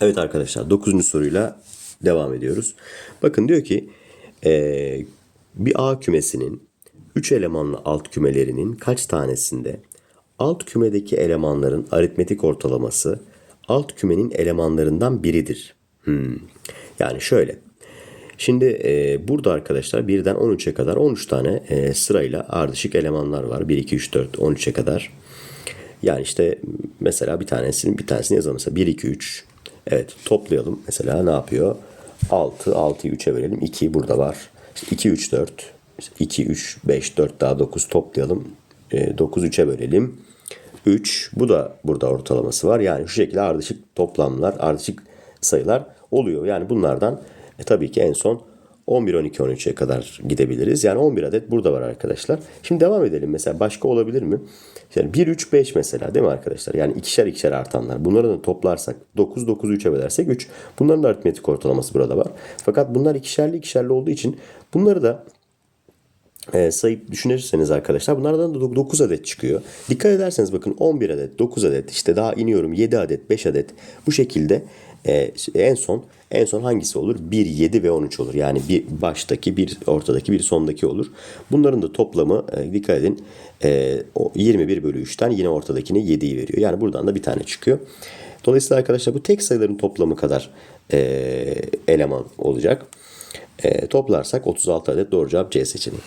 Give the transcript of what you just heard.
Evet arkadaşlar 9. soruyla devam ediyoruz. Bakın diyor ki eee, bir A kümesinin 3 elemanlı alt kümelerinin kaç tanesinde alt kümedeki elemanların aritmetik ortalaması alt kümenin elemanlarından biridir. Hmm. Yani şöyle. Şimdi e, burada arkadaşlar birden 13'e kadar 13 tane e, sırayla ardışık elemanlar var. 1, 2, 3, 4, 13'e kadar. Yani işte mesela bir tanesini bir tanesini yazalım. Mesela 1, 2, 3. Evet toplayalım. Mesela ne yapıyor? 6, 6'yı 3'e verelim. 2 burada var. İşte 2, 3, 4. İşte 2, 3, 5, 4 daha 9 toplayalım. E, 9 3'e bölelim. 3. Bu da burada ortalaması var. Yani şu şekilde ardışık toplamlar, ardışık sayılar oluyor. Yani bunlardan e, tabii ki en son 11, 12, 13'e kadar gidebiliriz. Yani 11 adet burada var arkadaşlar. Şimdi devam edelim. Mesela başka olabilir mi? Yani 1, 3, 5 mesela değil mi arkadaşlar? Yani ikişer ikişer artanlar. Bunları da toplarsak 9, 9, 3'e bölersek 3. Bunların da aritmetik ortalaması burada var. Fakat bunlar ikişerli ikişerli olduğu için bunları da e, sayıp düşünürseniz arkadaşlar bunlardan da 9 adet çıkıyor. Dikkat ederseniz bakın 11 adet, 9 adet, işte daha iniyorum 7 adet, 5 adet bu şekilde e, en son en son hangisi olur? 1, 7 ve 13 olur. Yani bir baştaki, bir ortadaki, bir sondaki olur. Bunların da toplamı e, dikkat edin e, o 21 bölü 3'ten yine ortadakine 7'yi veriyor. Yani buradan da bir tane çıkıyor. Dolayısıyla arkadaşlar bu tek sayıların toplamı kadar e, eleman olacak. E, toplarsak 36 adet doğru cevap C seçeneği.